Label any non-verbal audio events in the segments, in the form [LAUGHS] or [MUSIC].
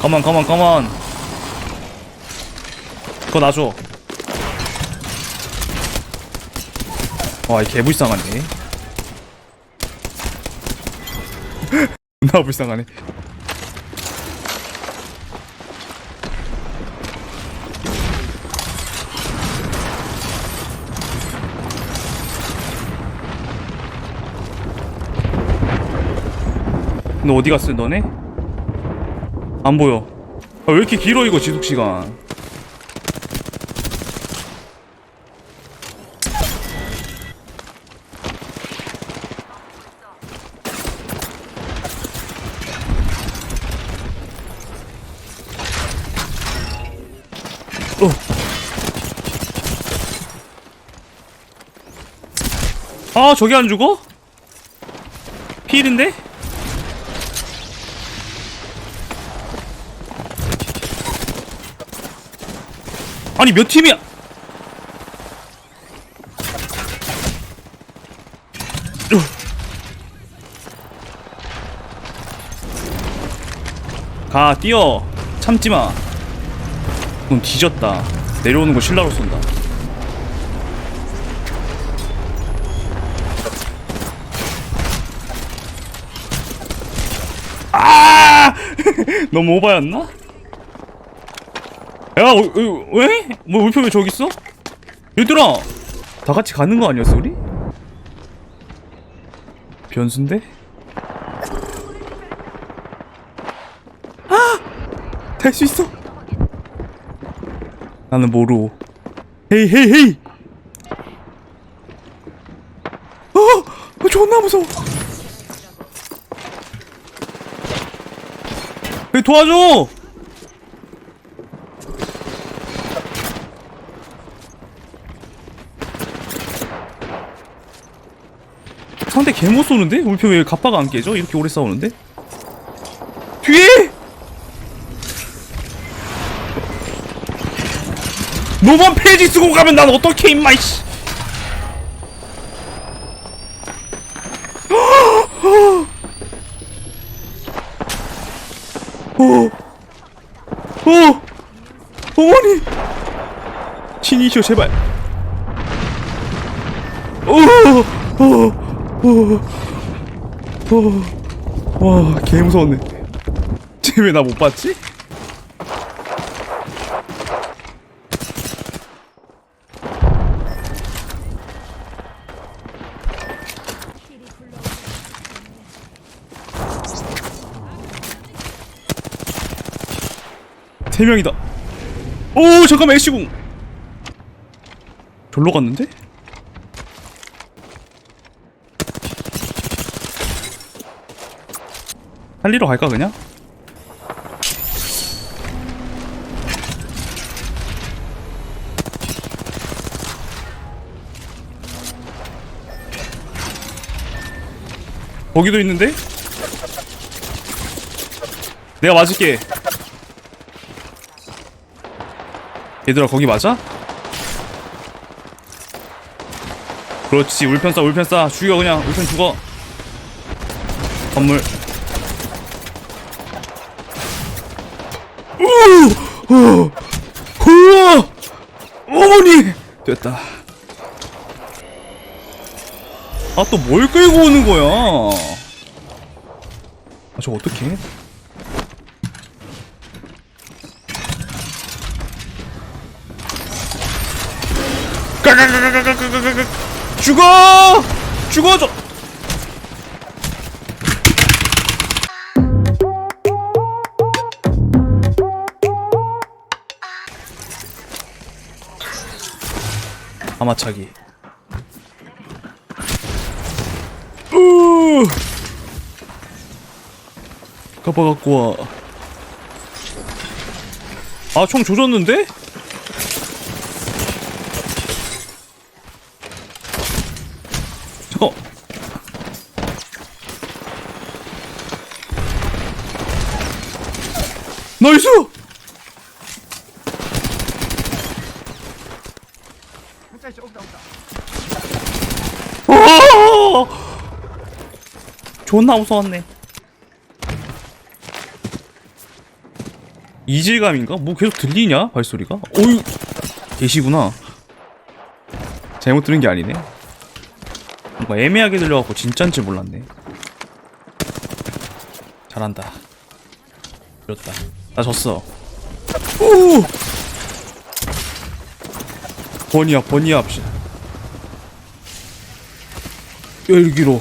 가만 가만 가만 그거 놔줘. 와이 개불쌍하네. [LAUGHS] 나 불쌍하네. 너 어디 갔어 너네? 안 보여 아, 왜 이렇게 길어 이거 지속시간 어. 아 저기 안 죽어? 필인데? 아니 몇 팀이야? 가 뛰어. 참지마. 넌 뒤졌다. 내려오는 거 신라로 쏜다. 아! [LAUGHS] 너무 오바였나? 야, 어, 어, 왜? 뭐 울표 왜 저기 있어? 얘들아, 다 같이 가는 거 아니었어 우리? 변수인데? 아, 될 수 있어. 나는 모르. 헤이 헤이 헤이. 어, 어 존나 무서워. 왜 도와줘? 상대 개 못 쏘는데? 울표 왜 갑바가 안 깨져? 이렇게 오래 싸우는데? 뒤에! 너만 페이지 쓰고 가면 난 어떻게 임마 이씨 어, 어, 어머니, 신이시여 제발. 어, 어, 어, 어, 와, 개 무서웠네. 쟤왜 나 못 봤지? 세 명이다. 오, 잠깐만 애쉬궁. 절로 갔는데? 살리러 갈까 그냥? 거기도 있는데? 내가 맞을게 얘들아 거기 맞아? 그렇지 울편 쏴 울편 쏴 죽여 그냥 울편 죽어 건물 어, 우와! 어머니! 됐다. 아, 또 뭘 끌고 오는 거야? 아, 저 어떡해? 죽어! 죽어줘! 아마차기. 으. 가봐 갖고 와. 아, 총 조졌는데? 어. 나이스! 오! 존나 무서웠네. 이질감인가? 뭐 계속 들리냐? 발소리가? 어휴 계시구나 잘못 들은 게 아니네 뭔가 애매하게 들려갖고 진짠 줄 몰랐네 잘한다 그렇다 나 졌어 오 번이야 번이야 합시다 열기로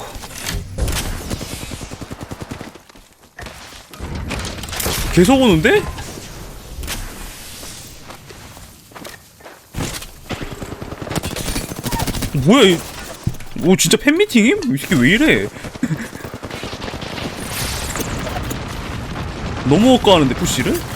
계속 오는데? 뭐야 이... 오 진짜 팬미팅임? 이 새끼 왜 이래 [LAUGHS] 너무 엇가하는데 푸시를?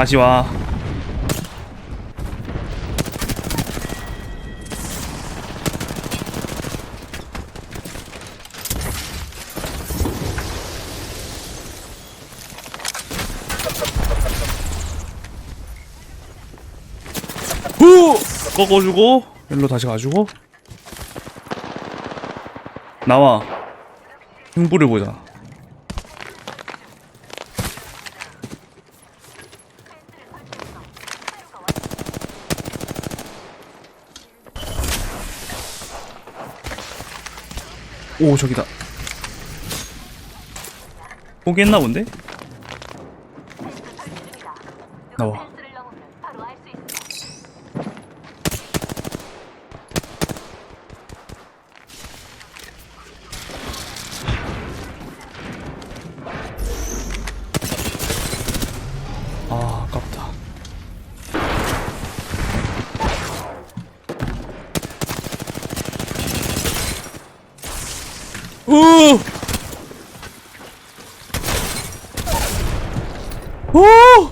다시 와. 후! 꺾어주고 일로 다시 가주고. 나와. 승부를 보자 오 저기다 포기했나 본데? 오! 오!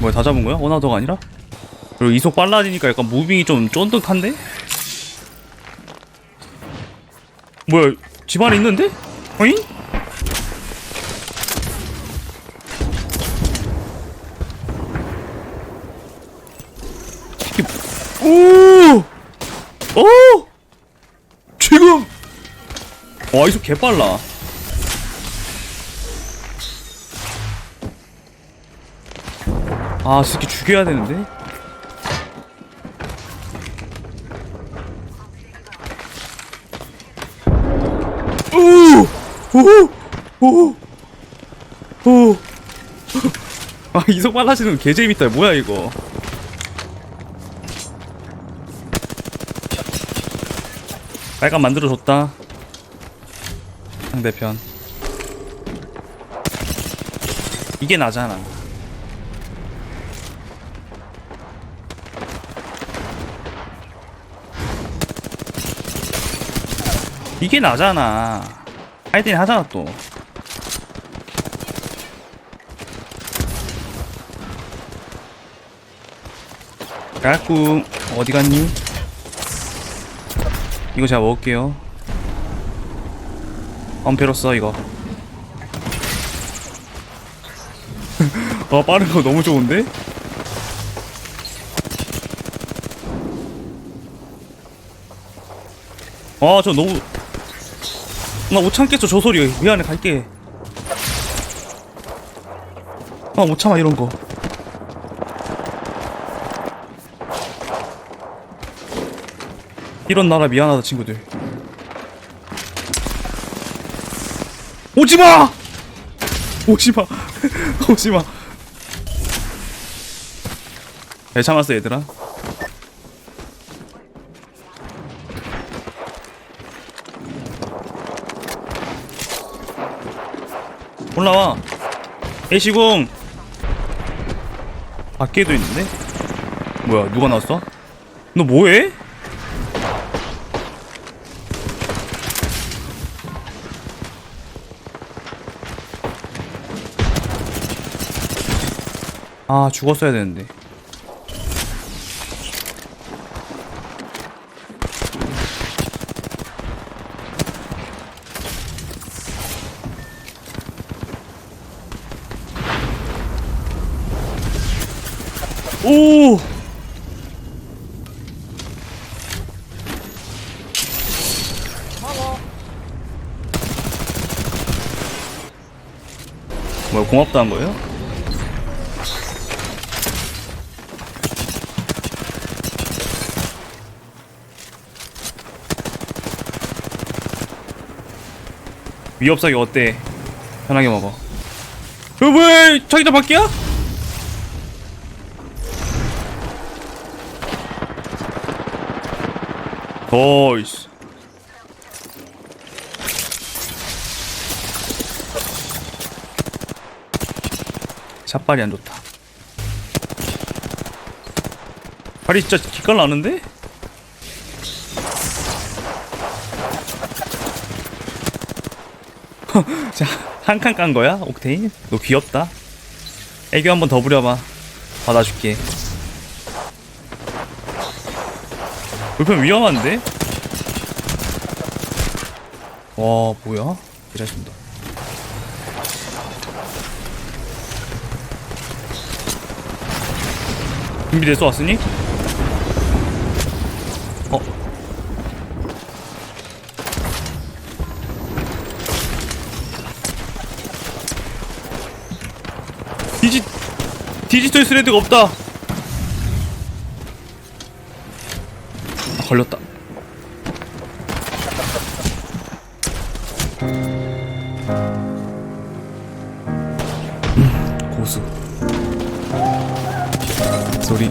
뭐야 다 잡은 거야? 원하더가 아니라? 그리고 이속 빨라지니까 약간 무빙이 좀 쫀득한데? 뭐야 집 안에 있는데? 어잉? 오! 오! 지금 와 이속 개빨라 아, 이 새끼 죽여야 되는데? 오! 오! 오! 오! 아, 이속 빨라지는 거 개재밌다. 뭐야, 이거. 빨간 만들어줬다. 상대편. 이게 나잖아. 이게 나잖아. 하이든 하잖아 또. 까꿍 어디 갔니? 이거 제가 먹을게요. 엄페로써 이거. [LAUGHS] 아 빠른 거 너무 좋은데? 아 저 너무 나 못 참겠어 저 소리 미안해 갈게 아 못 참아 이런 거 이런 나라 미안하다 친구들. 오지마! 오지마. [LAUGHS] 오지마. 잘 참았어 얘들아. 올라와. 애시공. 밖에도 있는데? 뭐야 누가 나왔어? 너 뭐해? 아 죽었어야 되는데 오! 뭐야 고맙다는 거예요? 위협사기 어때? 편하게 먹어. 어, 왜 자기장 밖이야? 어이씨. 샷발이 안 좋다. 발이 진짜 기깔 나는데? [LAUGHS] 자, 한 칸 깐 거야? 옥테인? 너 귀엽다. 애교 한 번 더 부려봐. 받아줄게. 불편 위험한데? 와, 뭐야? 괜찮습니다. 준비됐어 왔으니? 디지털 스레드가 없다. 아, 걸렸다. 음, 고수. 소리.